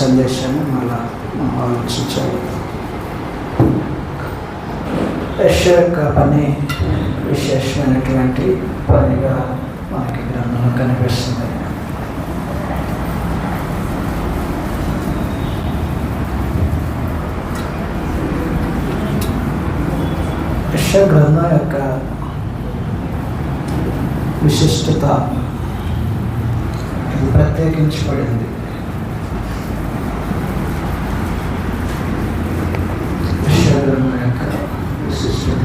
సందేశాన్ని మళ్ళా ఆలోచించాలి. యశ యొక్క పని విశేషమైనటువంటి పనిగా మనకి గ్రంథంలో కనిపిస్తుంది. యశ గ్రంథం యొక్క విశిష్టత ప్రత్యేకించబడింది యశ గ్రంథం యొక్క విశిష్టత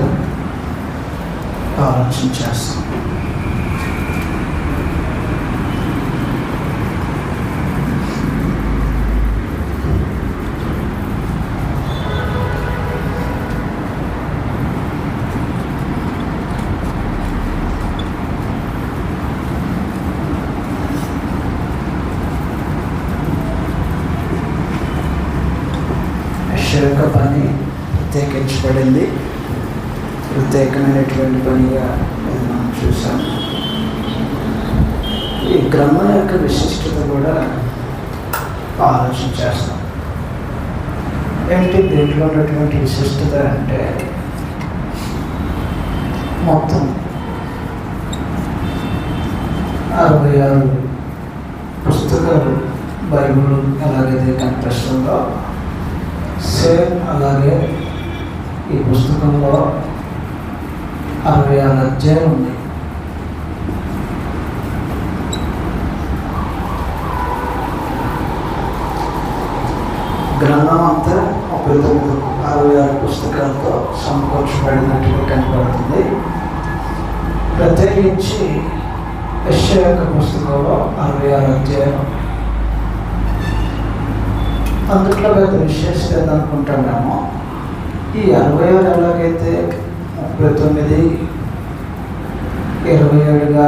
ఆలోచన యొక్క పని ప్రత్యేకించబడింది. ప్రత్యేకమైనటువంటి పనిగా ఇది ఈ గ్రంథం యొక్క విశిష్టత కూడా ఆలోచన చేస్తాం ఏంటి దీంట్లో ఉన్నటువంటి విశిష్టత అంటే మొత్తం అరవై ఆరు పుస్తకాలు బైబిల్ ఎలాగైతే కనిపిస్తుందో సేమ్ అలాగే ఈ పుస్తకంలో అరవై ఆరు అధ్యాయం ఉన్నాయి గ్రంథం అంతా ముప్పై తొమ్మిది అరవై ఆరు పుస్తకాలతో సమకూర్చబడినట్టుగా కనపడుతుంది ప్రత్యేకించి యశ యొక్క పుస్తకంలో అరవై ఆరు అధ్యాయం. అందుట్లో పెద్ద విశేషత అనుకుంటున్నాము ఈ అరవై ఆరు ఎలాగైతే ముప్పై తొమ్మిది ఇరవై ఏడుగా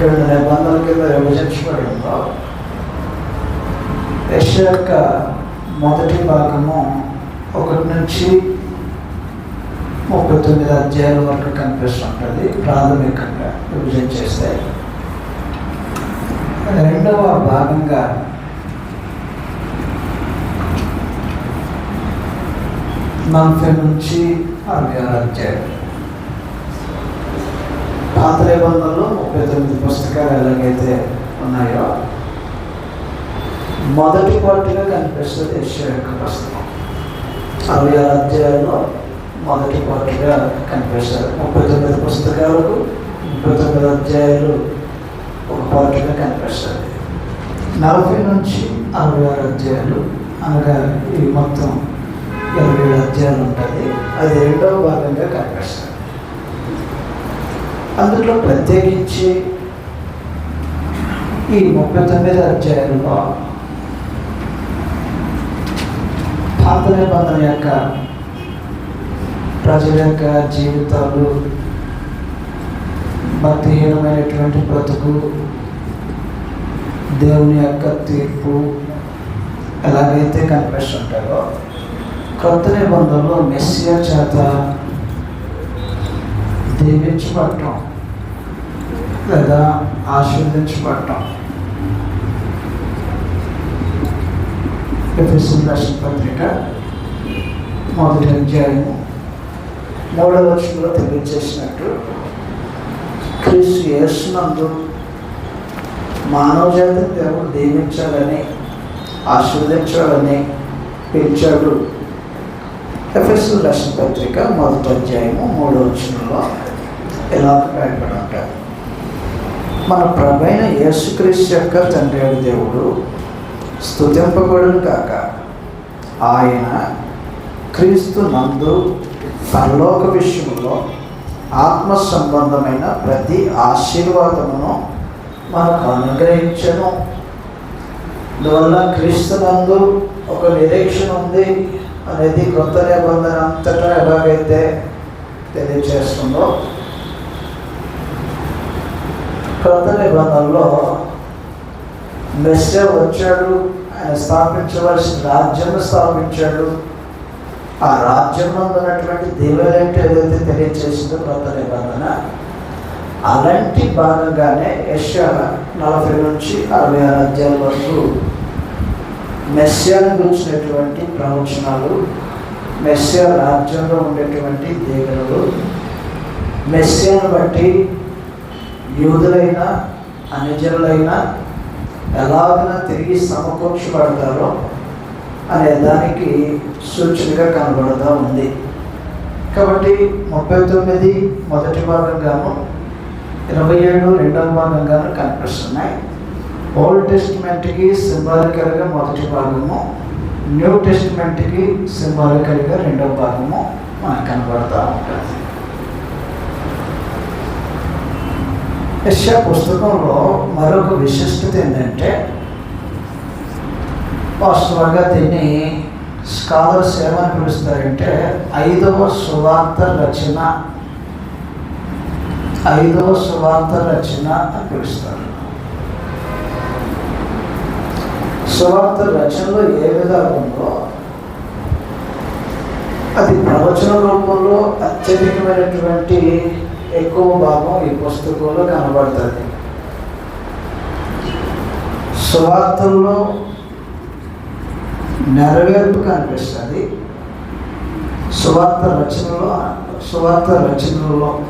రెండు నిబంధనల కింద విభజించబడిందో యశ యొక్క మొదటి భాగము ఒకటి నుంచి ముప్పై తొమ్మిది అధ్యాయాల వరకు కనిపిస్తుంటుంది ప్రాథమికంగా విభజన చేస్తే. రెండవ భాగంగా నలభై నుంచి అరవై ఆరు అధ్యాయం. పాత నిబంధనలు ముప్పై తొమ్మిది పుస్తకాలు ఎలాగైతే ఉన్నాయో మొదటి పార్టీగా కనిపిస్తుంది యశ్వ యొక్క పుస్తకం. అరవై ఆరు అధ్యాయంలో మొదటి పార్టీగా కనిపిస్తారు. ముప్పై తొమ్మిది పుస్తకాలకు ముప్పై తొమ్మిది అధ్యాయాలు ఒక పార్టీగా కనిపిస్తుంది నలభై నుంచి అరవై ఆరు అధ్యాయాలు. అనగా ఈ మొత్తం ఇరవై ఏడు అధ్యాయాలు ఉంటుంది అది రెండవ భాగంగా కనిపిస్తుంది. అందులో ప్రత్యేకించి ఈ ముప్పై తొమ్మిది అధ్యాయంలో పాత నిబంధన యొక్క ప్రజల యొక్క జీవితాలు భక్తిహీనమైనటువంటి బ్రతుకు దేవుని యొక్క తీర్పు ఎలాగైతే కనిపిస్తుంటారో కొత్త నిబంధనలో మెస్సియా చేత దీవించబడటం లేదా ఆశీర్వదించబడటం ఎఫ్ఎస్ఎల్ రాసిన పత్రిక మొదటి అధ్యాయము మూడవ వర్షంలో తెలియజేసినట్టు క్రీస్తు యేసునందు మానవ జాతి దేవుడు దీవించాలని ఆశీర్వదించాలని పిలిచాడు. ఎఫ్ఎస్ఎల్ రాసిన పత్రిక మొదటి అధ్యాయము మూడవ వర్షంలో ఎలా రాయబడి ఉంటారు మన ప్రభైన యేసుక్రీస్తు యొక్క తండ్రి దేవుడు స్తుతింపబడును కాక ఆయన క్రీస్తు నందు పరలోక విషయంలో ఆత్మ సంబంధమైన ప్రతి ఆశీర్వాదమును మనకు అనుగ్రహించను. అందువల్ల క్రీస్తు నందు ఒక నిరీక్షణ ఉంది. అనేది కొత్త నిబంధన అంతటా ఎలాగైతే తెలియజేస్తుందో కొత్త నిబంధనలో మెస్సే వచ్చాడు ఆయన స్థాపించవలసిన రాజ్యం స్థాపించాడు. ఆ రాజ్యంలో ఉన్నటువంటి దేవులంటే ఏదైతే తెలియజేసిందో కొత్త నిబంధన అలాంటి భాగంగానే యశ నలభై నుంచి అరవై ఆరు అధ్యాయుల వరకు మెస్సియాను గురించినటువంటి ప్రవచనాలు మెస్సియా రాజ్యంలో ఉండేటువంటి దీవెనలు మెస్సియాను బట్టి యూదులైన అనిజరులైన ఎలాగైనా తిరిగి సమకూర్చబడతారో అనే దానికి సూచనగా కనబడుతూ ఉంది. కాబట్టి ముప్పై తొమ్మిది మొదటి భాగంగాను ఇరవై ఏడు రెండవ భాగంగాను కనిపిస్తున్నాయి. ఓల్డ్ టెస్ట్మెంట్కి సింబాలికల్గా మొదటి భాగము న్యూ టెస్ట్మెంట్కి సింబాలికల్గా రెండవ భాగము మనకు కనబడుతూ ఉంటుంది. యశా పుస్తకంలో మరొక విశిష్టత ఏంటంటే వాస్తవంగా దీన్ని స్కాలర్స్ ఏమని పిలుస్తారంటే ఐదవ సువార్త రచన. ఐదవ సువార్త రచన అని పిలుస్తారు. సువార్త రచనలో ఏ విధంగా ఉందో అది ప్రవచన రూపంలో అత్యధికమైనటువంటి ఎక్కువ భాగం ఈ పుస్తకంలో కనబడుతుంది. సువార్తల్లో నెరవేర్పు కనిపిస్తుంది. సువార్త రచనలో సువార్త రచనలో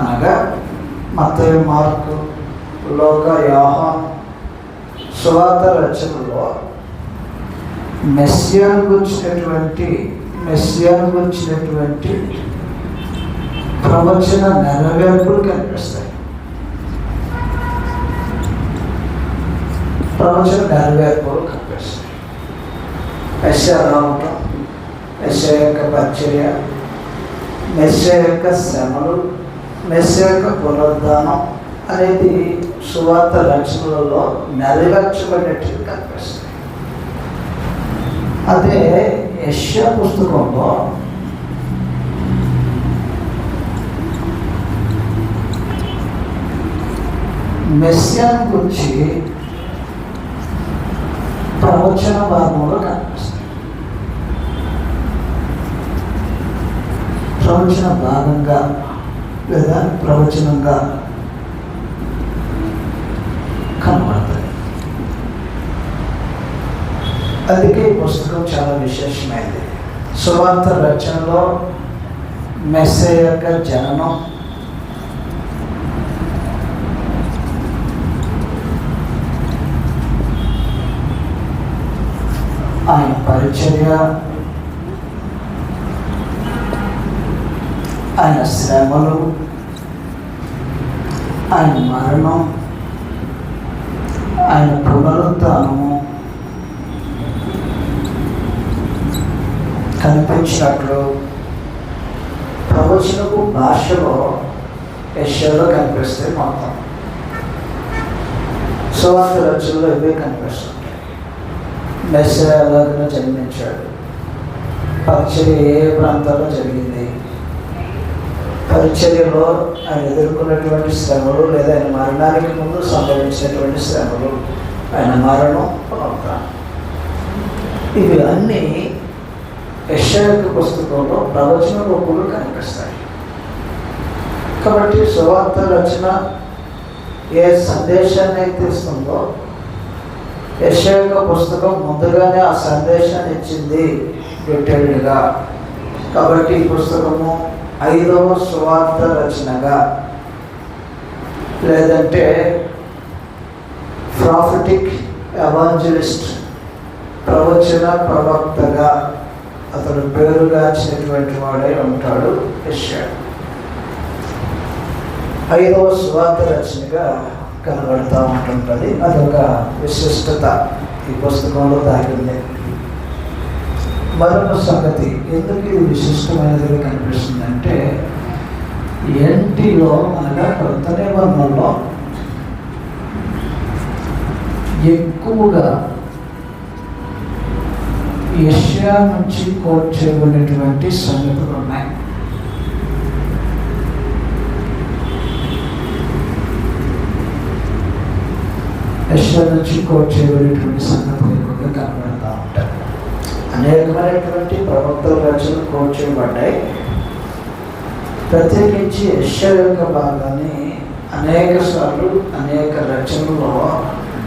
అనగా మత్తయి మార్కు లోక యోహాన్ సువార్త రచనలో మెస్సియాన్ గురించినటువంటి మెస్సియాన్ గురించినటువంటి ప్రవచన నెరవేర్పులు కనిపిస్తాయి. ప్రవచన నెరవేర్పులు కనిపిస్తాయి. మెస్సియా రావటం ఎస్ఏ యొక్క పరిచర్య మెస్సే యొక్క శ్రమలు మెస్సే యొక్క పునరుద్ధానం అనేది సువార్త లక్షణాలలో నెరవేర్చబడినట్టు కనిపిస్తుంది అదే యశ్యా పుస్తకంలో మెస్సియాను గురించి ప్రవచన భాగంలో కనిపిస్తుంది. ప్రవచన భాగంగా లేదా ప్రవచనంగా కనబడతాయి. అందుకే ఈ పుస్తకం చాలా విశేషమైనది. సువార్త రచనలో మెస్సే యొక్క జననం ఆయన పరిచర్య ఆయన శ్రమలు ఆయన మరణం ఆయన పునరుద్ధానము కనిపించినట్లు ప్రవచనపు భాషలో యశ్యలో కనిపిస్తే మొత్తం. సువార్త రచనలో ఇవే కనిపిస్తుంది మెస్సే జన్మించాడు. పరిచర్య ఏ ప్రాంతాల్లో జరిగింది? పరిచర్యలో ఆయన ఎదుర్కొన్నటువంటి శ్రమలు లేదా ఆయన మరణానికి ముందు సంభవించినటువంటి శ్రమలు ఆయన మరణం పునరుత్థానం ఇవి అన్నీ యశాయక పుస్తకంలో ప్రవచన రూపంలో కనిపిస్తాయి. కాబట్టి సువార్త రచన ఏ సందేశాన్ని అయితే ఇస్తుందో యశాయక పుస్తకం ముందుగానే ఆ సందేశాన్ని ఇచ్చింది డీటెయిల్డ్గా కాబట్టి ఈ పుస్తకము ఐదవ సువార్త రచనగా. లేదంటే ప్రాఫిటిక్ ఎవాంజలిస్ట్ ప్రవచన ప్రవక్తగా పేరుగా పేరుగాంచినటువంటి వాడే ఉంటాడు యశ్యా ఐదవ సువార్త రచనగా కనబడుతూ ఉంటుంటుంది. అదొక విశిష్టత ఈ పుస్తకంలో దాగింది మరొక సంగతి ఎందుకు ఇది విశిష్టమైనదిగా కనిపిస్తుందంటే ఎన్టీలో అనగా కొత్త నిబంధనలో ఎక్కువగా ఏషియా నుంచి కోట్ చేయబడినటువంటి సంగతులు ఉన్నాయి. ఏషియా నుంచి కోట్ చేయబడినటువంటి సంగతులు ఎక్కువగా కనబడతా ఉంటాయి అనేకమైనటువంటి ప్రవక్తల రచనలు కోట్ చేయబడ్డాయి ప్రత్యేకించి రష్యా యొక్క భాగాన్ని అనేక సార్లు అనేక రచనల్లో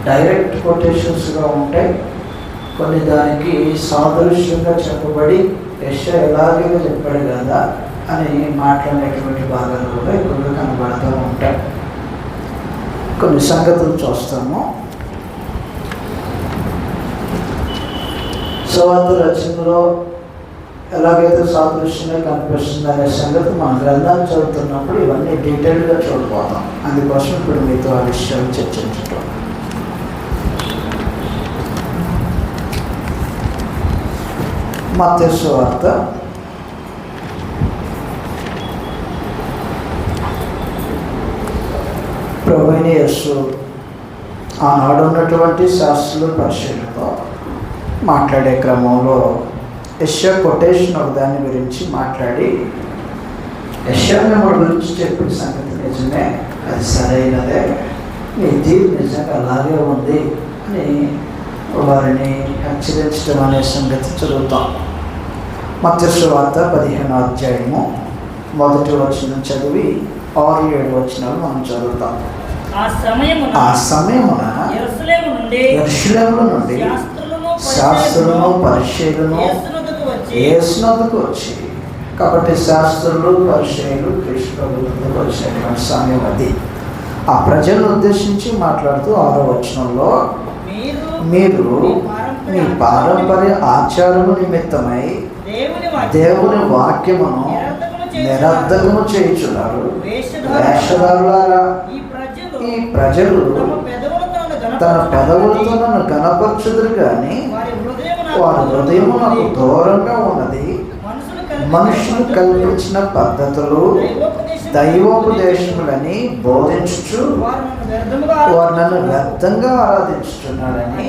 డైరెక్ట్ కొటేషన్స్గా ఉంటాయి. కొన్ని దానికి సాదృశ్యంగా చెప్పబడి యశ ఎలాగే చెప్పాడు కదా అని మాట్లాడేటువంటి భాగాలు కూడా ఎక్కువగా కనబడుతూ ఉంటాయి. కొన్ని సంగతులు చూస్తాము. సువార్త రచనలో ఎలాగైతే సాదృశ్యంగా కనిపిస్తుంది అనే సంగతి మన గ్రంథాలు చదువుతున్నప్పుడు ఇవన్నీ డీటెయిల్గా చూడబోతాం. అందుకోసం ఇప్పుడు మీతో ఆ విషయాలు చర్చించటం మత్స్య వార్త ప్రభుని యస్సు ఆనాడు ఉన్నటువంటి శాస్త్రులు పరిశీలనతో మాట్లాడే క్రమంలో యశ కొటేషన్ ఒక దాని గురించి మాట్లాడి యశ్యా మెమోడ్ గురించి చెప్పిన సంగతి నిజమే అది సరైనదే మీ నిజంగా అలాగే ఉంది అని వారిని హెచ్చరించడం అనే సంగతి చదువుతాం. మత్స్సు వార్త పదిహేను అధ్యాయము మొదటి వచ్చిన చదివి ఆరు ఏడు వచ్చినాలు మనం చదువుతాం. ఆ సమయమున నుండి శాస్త్రులను పరిచయులను ఏసునందుకు వచ్చి కాబట్టి శాస్త్రులు పరిచయులు కృష్ణులకు వచ్చినటువంటి సమయం అది. ఆ ప్రజలను ఉద్దేశించి మాట్లాడుతూ ఆరో వచనంలో మీరు మీ పారంపర్య ఆచారము నిమిత్తమై దేవుని వాక్యము దేవుని వాక్యమును నిరర్ధకము చేయుచున్నారు. వేషధారులారా ప్రజలు తన పెదవులతో నన్ను కనపరచుదురు కానీ వారి హృదయము నాకు దూరంగా ఉన్నది. మనుషులు కల్పించిన పద్ధతులు దైవోపదేశములను బోధించుచు వారు నన్ను వ్యర్థంగా ఆరాధించుతున్నారని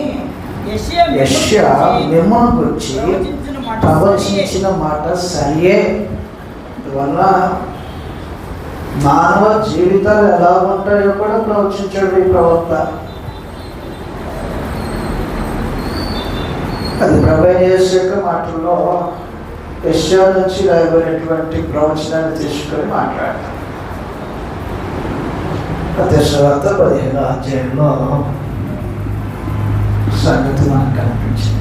యెషయా మిమ్మల్ని గురించి ప్రవచించిన మాట ప్రవచించిన మాట సరియే. అందువల్ల మానవ జీవితాలు ఎలా ఉంటాయో కూడా ప్రవచించాడు ఈ ప్రవక్త. అది ప్రభేశ యొక్క మాటల్లో యశ్యా నుంచి రాయబడినటువంటి ప్రవచనాన్ని తీసుకొని మాట్లాడతాం. తర్వాత పదిహేను అధ్యాయంలో సంగతి మనకు కనిపించింది.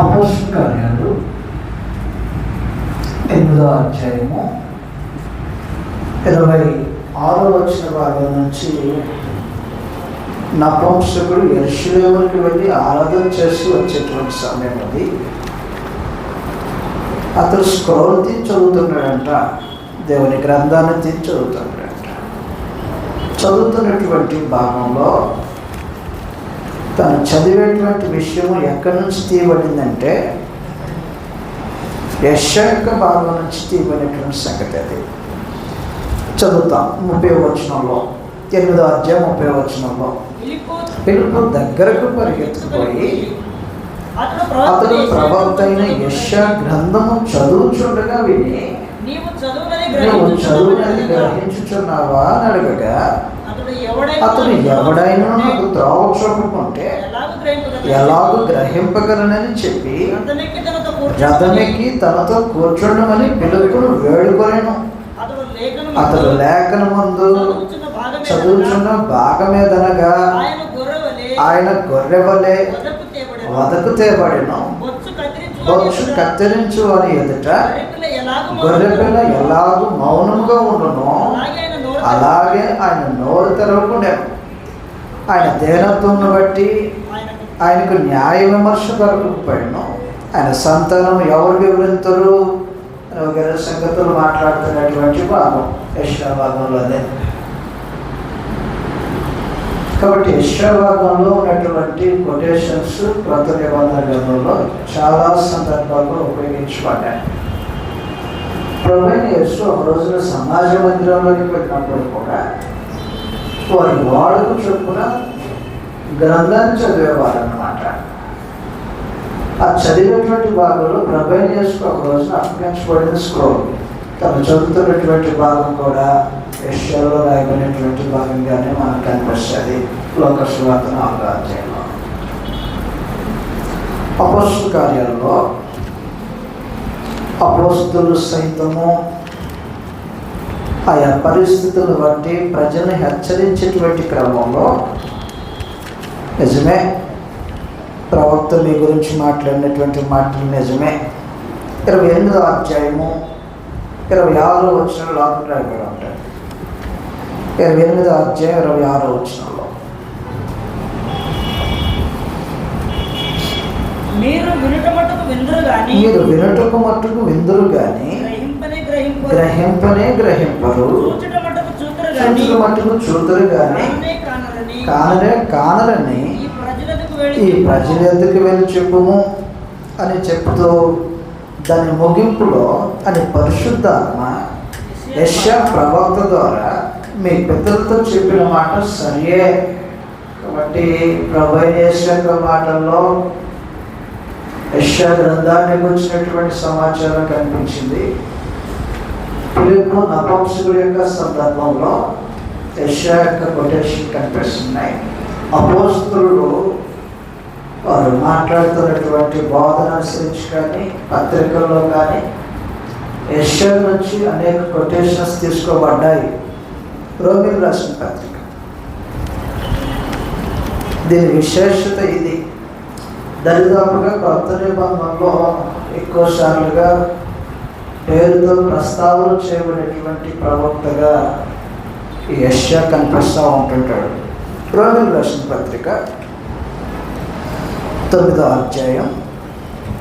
అపోజిట్ కార్యాలు ఎనిమిదో అధ్యాయము ఇరవై ఆరో వచ్చిన భాగం నుంచి నపంసకుడు ఎరుషులేమునికి వెళ్ళి ఆరాధన చేసి వచ్చేటువంటి సమయం అది. అతను స్క్రోల్ తీసి చదువుతున్నాడంట దేవుని గ్రంథాన్ని తీసి చదువుతున్నాడంట. చదువుతున్నటువంటి భాగంలో తను చదివేటువంటి విషయం ఎక్కడి నుంచి తీయబడిందంటే యశ యొక్క భాగం నుంచి తీయబడినటువంటి సంగతి అది చదువుతాం ముప్పై వచనంలో ఎనిమిదో అధ్యాయం ముప్పై వచనంలో పిలుపు దగ్గరకు పరిగెత్తుకుపోయి అతడు ప్రవక్త అయిన యశ గ్రంథము చదువుచుండగా విని నీవు చదువునది నువ్వు చదువునది గ్రహించుచున్నావా? అని అడగగా అతను ఎవడైనా నాకు త్రోవ చూపకుంటే ఎలాగో గ్రహింపగలనని చెప్పి రథమెక్కి తనతో కూర్చుండమని పిలుపును వేడుకొనెను. అతడు లేఖను ముందు చదువుచున్న భాగమేదనగా ఆయన గొర్రెవలే ఆయన గొర్రెవలే వదకు తేబడెను. బొచ్చు కత్తిరించు అని ఎదుట గొర్రెపిల్ల ఎలాగూ మౌనముగా ఉండును? అలాగే ఆయన నోరు తెరవకుండా ఆయన దేనత్వంను బట్టి ఆయనకు ఆయనకు న్యాయ విమర్శ దొరకకపోయాను ఆయన సంతానం ఎవరు వివరించరు అని సంగతులు మాట్లాడుతున్నటువంటి భాగం యశ్వ కాబట్టి యశ్వభాగంలో ఉన్నటువంటి కొటేషన్స్ క్రొత్త నిబంధన గ్రంథంలో చాలా సందర్భాల్లో ఉపయోగించబడ్డాయి. ప్రభుత్వ యశ్వ ఒక రోజున సమాజ మందిరంలోకి పెట్టినప్పుడు కూడా వారి వాడుకు చొప్పున గ్రంథాన్ని చదివేవారు అన్నమాట ఆ చదివినటువంటి భాగంలో ప్రభైన చేసుకు ఒక రోజున అప్పగించబడిన స్క్రోల్ తను చదువుతున్నటువంటి భాగం కూడా యశ్వలో రాయబడినటువంటి భాగంగానే మనకు కనిపిస్తుంది. లోకస్వార్త నాలుగో అధ్యాయంలో. అపోస్తు కార్యాలలో అపోస్తులు సైతము ఆయా పరిస్థితులు బట్టి ప్రజల్ని హెచ్చరించేటువంటి క్రమంలో నిజమే. ప్రవక్త మీ గురించి మాట్లాడినటువంటి మాటలు నిజమే. ఇరవై ఎనిమిదో అధ్యాయము ఇరవై ఆరో వచ్చిన లోపల రాయబడి ఉంటాయి. ఇరవై ఎనిమిదో అధ్యాయం ఇరవై ఆరో వచ్చినంలో మీరు వినుట మటుకు విందురు గాని మీరు వినటకు మట్టుకు విందురు కానీ గ్రహింపనే గ్రహింపరు. చూచుట మట్టుకు చూతురు కానీ కాననే కానరని ఈ ప్రజలు వెళ్ళి ఎందుకు వెళ్ళి చెప్పుము అని చెప్తూ దాని ముగింపులో అని పరిశుద్ధాత్మ యశ ప్రవక్త ద్వారా మీ పెద్దలతో చెప్పిన మాట సరియే. కాబట్టి ప్రభు యొక్క మాటల్లో? యశ గ్రంథాన్ని వచ్చినటువంటి సమాచారం కనిపించింది. పిలుపు యొక్క సందర్భంలో యశ యొక్క కొటేషన్ కనిపిస్తున్నాయి. అపోస్తులు వారు మాట్లాడుతున్నటువంటి బోధన అనుసరించి కానీ పత్రికల్లో కానీ యశ్వర్ నుంచి అనేక కొటేషన్స్ తీసుకోబడ్డాయి. రోగిలు రాసిన పత్రిక. దీని విశేషత ఇది. దరిదాపుగా కొత్త నిబంధనలో ఎక్కువ సార్లుగా పేరుతో ప్రస్తావన చేయబడినటువంటి ప్రవక్తగా ఈ కనిపిస్తూ ఉంటుంటాడు. రోమిల్ రాసిన పత్రిక. తొమ్మిదో అధ్యాయం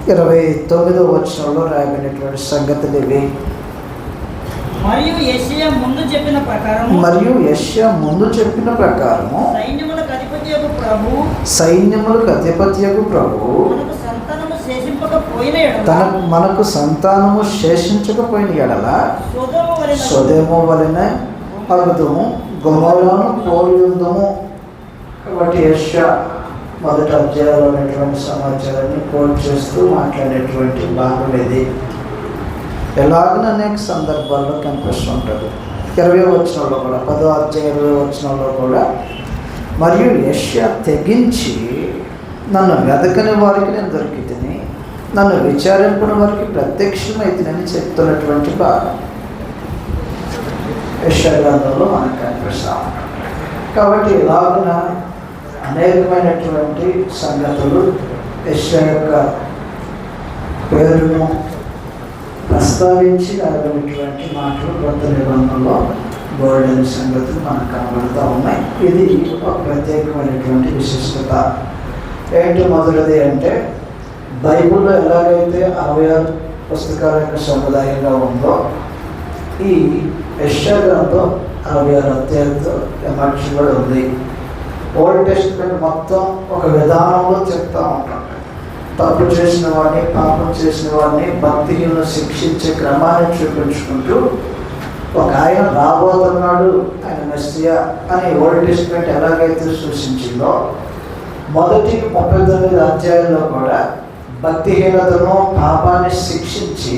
ఇరవై తొమ్మిదో వచనంలో రాయబడినటువంటి సంగతులు ఇవి. మరియు యెషయా ముందు చెప్పిన ప్రకారం మరియు యశ్యా ముందు చెప్పిన ప్రకారము సైన్యములకు అధిపతి యొక్క ప్రభు సైన్యములకు అధిపత్యకు ప్రభు మనకు సంతానము మనకు శేషించకపోయిన ఎడల స్వదేమో వలన అగుదము గుమలను పోలియుందము. కాబట్టి యశ్యా మొదటి అధ్యాయంలో ఉన్నటువంటి సమాచారాన్ని కోట్ చేస్తూ మాట్లాడేటువంటి భాగం ఇది. ఎలాగన అనేక సందర్భాల్లో కనిపిస్తుంటుంది ఇరవై వచనంలో కూడా పదో అధ్యాయ ఇరవై వచనంలో కూడా మరియు యష్యా తెగించి నన్ను వెతకని వారికి నేను దొరికితిని నన్ను విచారించిన వారికి ప్రత్యక్షమైతేనని చెప్తున్నటువంటి భాగం. యష్యా గ్రంథంలో మనకు కనిపిస్తా కాబట్టి ఇలాగున అనేకమైనటువంటి సంగతులు యశ్య యొక్క పేరును ప్రస్తావించి రాబడినటువంటి మాటలు కొత్త నిబంధనలో గోల్డెన్ సంగతులు మనకు కనబడుతూ ఉన్నాయి. ఇది ఒక ప్రత్యేకమైనటువంటి విశిష్టత. ఏంటి మొదటిది అంటే బైబిల్లో ఎలాగైతే అరవై ఆరు పుస్తకాల యొక్క సముదాయంగా ఉందో ఈ యశ్వ గ్రంథం అరవై ఆరు అధ్యాయంతో కూడా ఉంది. ఓల్డ్ టెస్ట్మెంట్ మొత్తం ఒక విధానంలో చెప్తా ఉంటాం. తప్పు చేసిన వాడిని పాపం చేసిన వాడిని భక్తిహీనులు శిక్షించే క్రమాన్ని చూపించుకుంటూ ఒక ఆయన రాబోతున్నాడు ఆయన మెస్సియా అని ఓల్డ్ టెస్ట్మెంట్ ఎలాగైతే సూచించిందో మొదటి ముప్పై తొమ్మిది అధ్యాయంలో కూడా భక్తిహీనతను పాపాన్ని శిక్షించి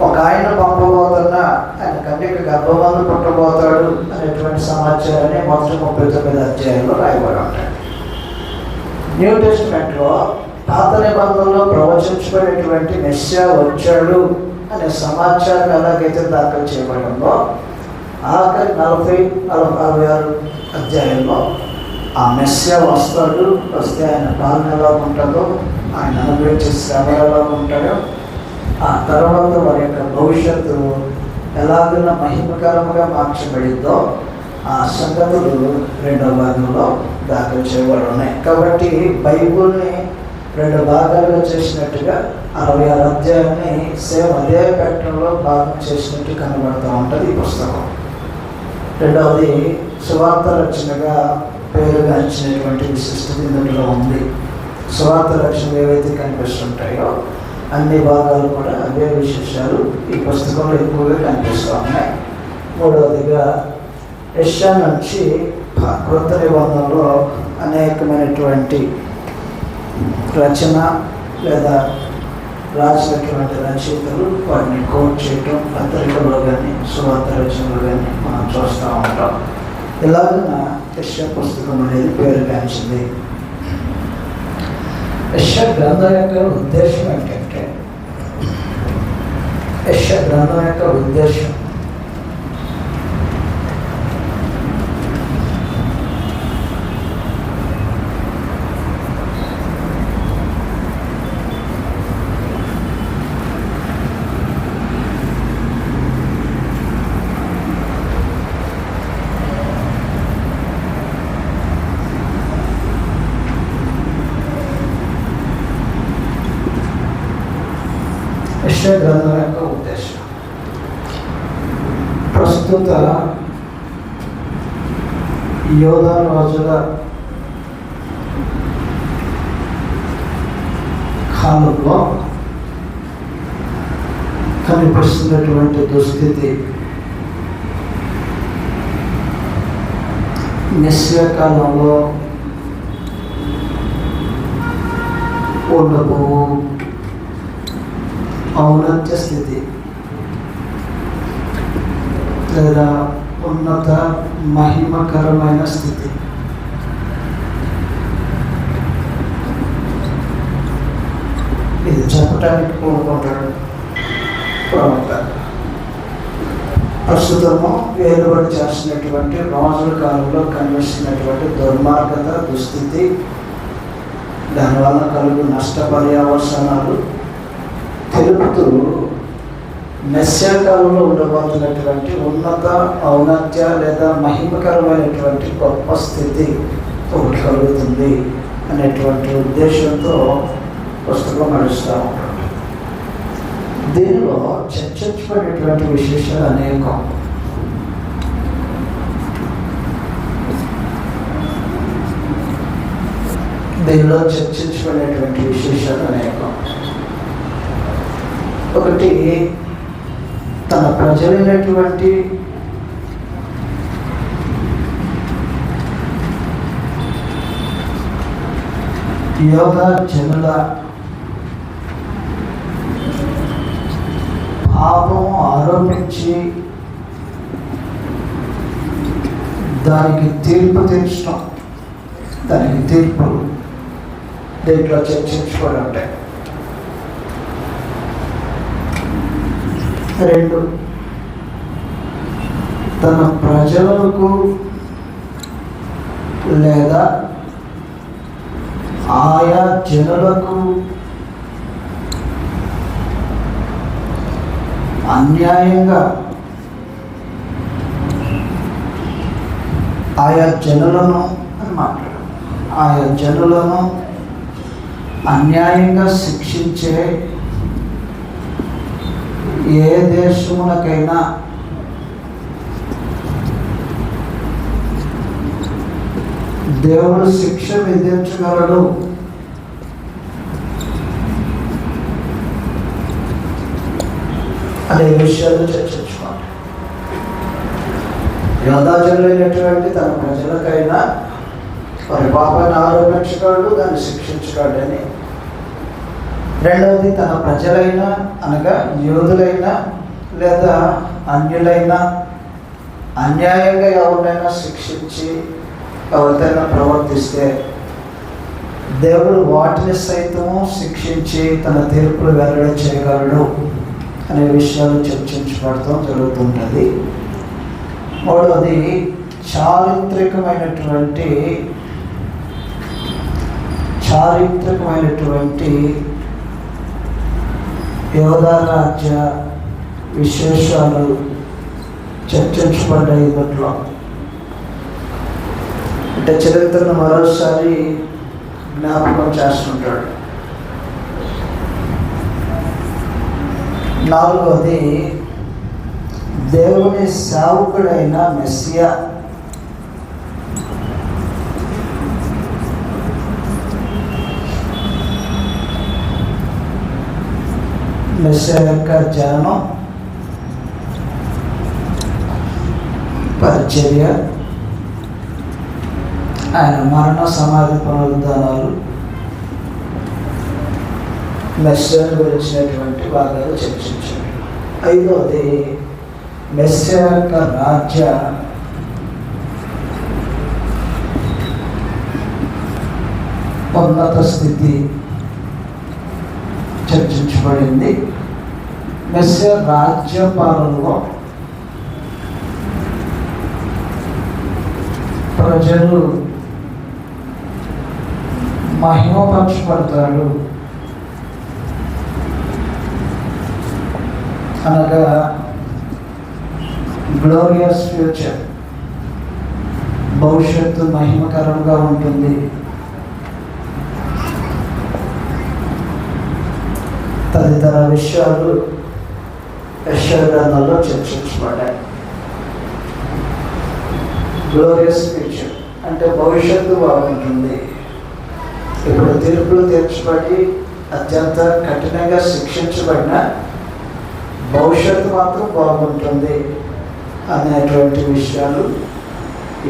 ఒక ఆయన పంపబోతున్న ఆయన కన్యక గర్భమందు పుట్టబోతాడు అనేటువంటి సమాచారాన్ని మొదటి ముప్పై తొమ్మిది అధ్యాయంలో రాయబడి ఉంటాయి. న్యూ టెస్ట్మెంట్లో పాత నిబంధనలో ప్రవచించబడినటువంటి మెస్సా వచ్చాడు అనే సమాచారం ఎలాగైతే దాఖలు చేయబడిందో ఆఖరి నలభై నలభై అరవై ఆరు అధ్యాయంలో ఆ మెస్సా వస్తాడు వస్తే ఆయన పాలన ఎలా ఉంటుందో ఆయన అనుభవించే శ్రమ ఎలా ఉంటాడో ఆ తర్వాత వారి యొక్క భవిష్యత్తు ఎలాగైనా మహిమకరంగా మార్చబడిందో సంగతులు రెండో భాగంలో దాఖలు చేయబడి ఉన్నాయి. కాబట్టి బైబుల్ని రెండు భాగాలుగా చేసినట్టుగా అరవై ఆరు అధ్యాయాన్ని సేమ్ అదే ప్యాటర్న్లో భాగం చేసినట్టు కనబడుతూ ఉంటుంది ఈ పుస్తకం. రెండవది సువార్త రచనగా పేరుగాంచినటువంటి విశిష్టత ఇందులో ఉంది. సువార్త రచనలు ఏవైతే కనిపిస్తుంటాయో అన్ని భాగాలు కూడా అవే విశేషాలు ఈ పుస్తకంలో ఎక్కువగా కనిపిస్తూ ఉన్నాయి. మూడవదిగా రష్యా నుంచి ప- నిబంధనలో అనేకమైనటువంటి రచన లేదా రాసినటువంటి రచయితలు వాటిని కోట్ చేయటం పత్రికల్లో కానీ సువార్త రచనలు కానీ మనం చూస్తూ ఉంటాం. ఇలాగన యశ పుస్తకం అనేది పేరు గాంచింది. యశ గ్రంథం యొక్క ఉద్దేశం ఏంటంటే యశ గ్రంథం యొక్క ఉద్దేశం యెషయా గ్రంథం యొక్క ఉద్దేశం. ప్రస్తుత యోధా రాజుల కాలంలో కనిపిస్తున్నటువంటి దుస్థితి నిశ్చయ కాలంలో ఉండబో ఔన్నత్య స్థితి లేదా ఉన్నత మహిమకరమైన స్థితి. ఇది చెప్పడానికి కోరుకుంటాడు ప్రవక్త. ప్రస్తుతము వేలుబడి చేస్తున్నటువంటి రోజుల కాలంలో కనిపిస్తున్నటువంటి దుర్మార్గత దుస్థితి దానివల్ల కలుగు నష్ట పర్యావసనాలు తెలుపుతూ మెస్యాకాలంలో ఉండబోతున్నటువంటి ఉన్నత ఔన్నత్య లేదా మహిమకరమైనటువంటి గొప్ప స్థితి ఒకటి కలుగుతుంది అనేటువంటి ఉద్దేశంతో పుస్తకం నడుస్తూ దీనిలో చర్చించబడినటువంటి విశేషాలు అనేకం. దీనిలో చర్చించబడినటువంటి విశేషాలు అనేకం. ఒకటి తన ప్రజలైనటువంటి యోగా జనుల పాపం ఆరోపించి దానికి తీర్పు తీర్చడం దానికి తీర్పు దీంట్లో చర్చించుకోవడం అంటే రెండు. తన ప్రజలకు లేదా ఆయా జనులకు అన్యాయంగా ఆయా జనులను అని మాట్లాడు. ఆయా జనులను అన్యాయంగా శిక్షించే ఏ దేశమునకైనా దేవుడు శిక్ష విధించగలడు. అనే విషయాలు చర్చించుకోండి యోధాజులైనటువంటి తన ప్రజలకైనా వారి పాపాన్ని ఆరోపించగలడు దాన్ని శిక్షించగలడని రెండవది తన ప్రజలైనా అనగా యోధులైనా లేదా అన్యులైనా అన్యాయంగా ఎవరినైనా శిక్షించి ఎవరితైనా ప్రవర్తిస్తే దేవుడు వాటిని సైతము శిక్షించి తన తీర్పులు వెల్లడి చేయగలడు అనే విషయాలు చర్చించబడటం జరుగుతుంటుంది మూడవది చారిత్రకమైనటువంటి చారిత్రకమైనటువంటి దేవదారాజ్య విశేషాలు చర్చించబడ్డాయి దాంట్లో అంటే చరిత్రను మరోసారి జ్ఞాపకం చేస్తుంటాడు. నాలుగవది దేవుని సేవకుడైన మెస్సియా మెస్సియా యొక్క జననం పరిచర్య. ఆయన మరణ సమాధి పునరుద్ధానాలు మెస్సర్ గురించినటువంటి భాగాలు చర్చించారు. ఐదవది మెస్సియా యొక్క రాజ్య ఉన్నత స్థితి చర్చించబడింది. మెస్య రాజ్యపాలనలో ప్రజలు మహిమపరచబడతారు. అనగా గ్లోరియస్ ఫ్యూచర్. భవిష్యత్తు మహిమకరంగా ఉంటుంది. తదితర విషయాలు యశ్వగ్రంథంలో చర్చించబడ్డాయి. గ్లోరియస్ ఫ్యూచర్ అంటే భవిష్యత్తు బాగుంటుంది. ఇప్పుడు తీర్పులు తీర్చబడి అత్యంత కఠినంగా శిక్షించబడిన భవిష్యత్తు మాత్రం బాగుంటుంది అనేటువంటి విషయాలు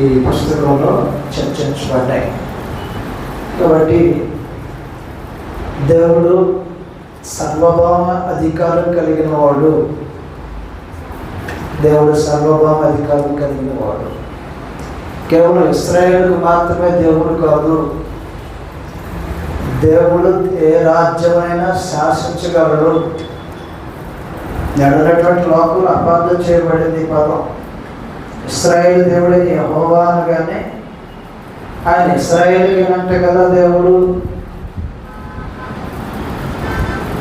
ఈ పుస్తకంలో చర్చించబడ్డాయి. కాబట్టి దేవుడు సర్వభౌమ అధికారం కలిగిన వాడు. దేవుడు సర్వభౌమ అధికారం కలిగిన వాడు. కేవలం ఇస్రాయేల్కు మాత్రమే దేవుడు కాదు. దేవుడు ఏ రాజ్యమైనా శాసించగలడు. నడినటువంటి లోకంలో అపార్థం చేయబడింది పదం. ఇస్రాయేల్ దేవుడిని యహోవా అనగానే ఆయన ఇస్రాయేల్ అంటే కదా దేవుడు?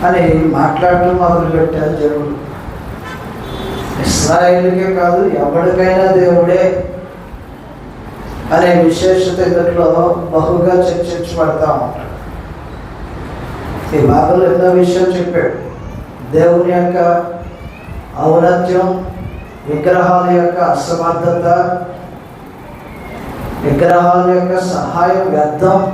అని మాట్లాడటం మొదలుపెట్టారు జనులు ఇస్రాయిల్కే కాదు ఎవరికైనా దేవుడే. అనే విశేషత ఇందులో బహుగా చర్చించబడతా. ఉంటాడు ఈ బాబులు ఎన్నో విషయం చెప్పాడు. దేవుని యొక్క ఔన్నత్యం విగ్రహాల యొక్క అసమర్థత విగ్రహాల యొక్క సహాయం వ్యర్థం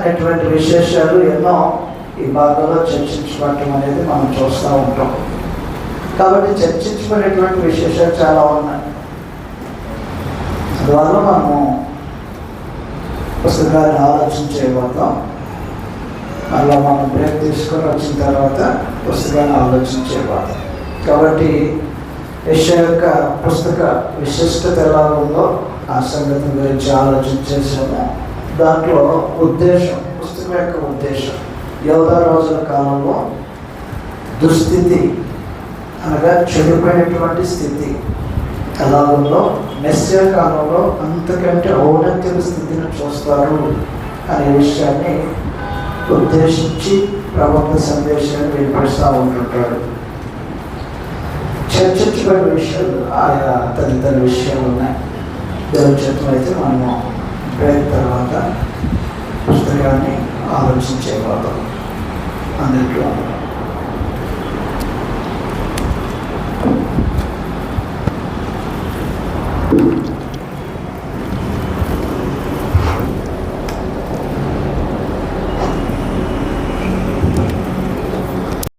అనేటువంటి విశేషాలు ఎన్నో ఈ భాగంలో చర్చించుకోవటం అనేది మనం చూస్తూ ఉంటాం. కాబట్టి చర్చించబడేటువంటి విశేషాలు చాలా ఉన్నాయి. అందువల్ల మనము పుస్తకాన్ని ఆలోచన చేయబోతాం. మళ్ళీ మనం బ్రేక్ తీసుకొని వచ్చిన తర్వాత పుస్తకాన్ని ఆలోచన చేయబోతాం. కాబట్టి విషయం యొక్క పుస్తక విశిష్టత ఎలా ఉందో ఆ సంగతి గురించి ఆలోచన చేసాము దాంట్లో ఉద్దేశం పుస్తకం యొక్క ఉద్దేశం యోధా రోజుల కాలంలో దుస్థితి అనగా చెడిపోయినటువంటి స్థితి. ఎలా మెస్య కాలంలో అంతకంటే ఔన్నత్య స్థితిని చూస్తారు అనే విషయాన్ని ఉద్దేశించి ప్రవక్త సందేశాన్ని వినిపిస్తూ ఉంటుంటాడు. చర్చించబడిన విషయాలు ఆయా తదితర విషయాలు ఉన్నాయి. దేవుని చిత్రం అయితే మనము బ్రేక్ తర్వాత పుస్తకాన్ని ఆలోచించేవాళ్ళం అందులో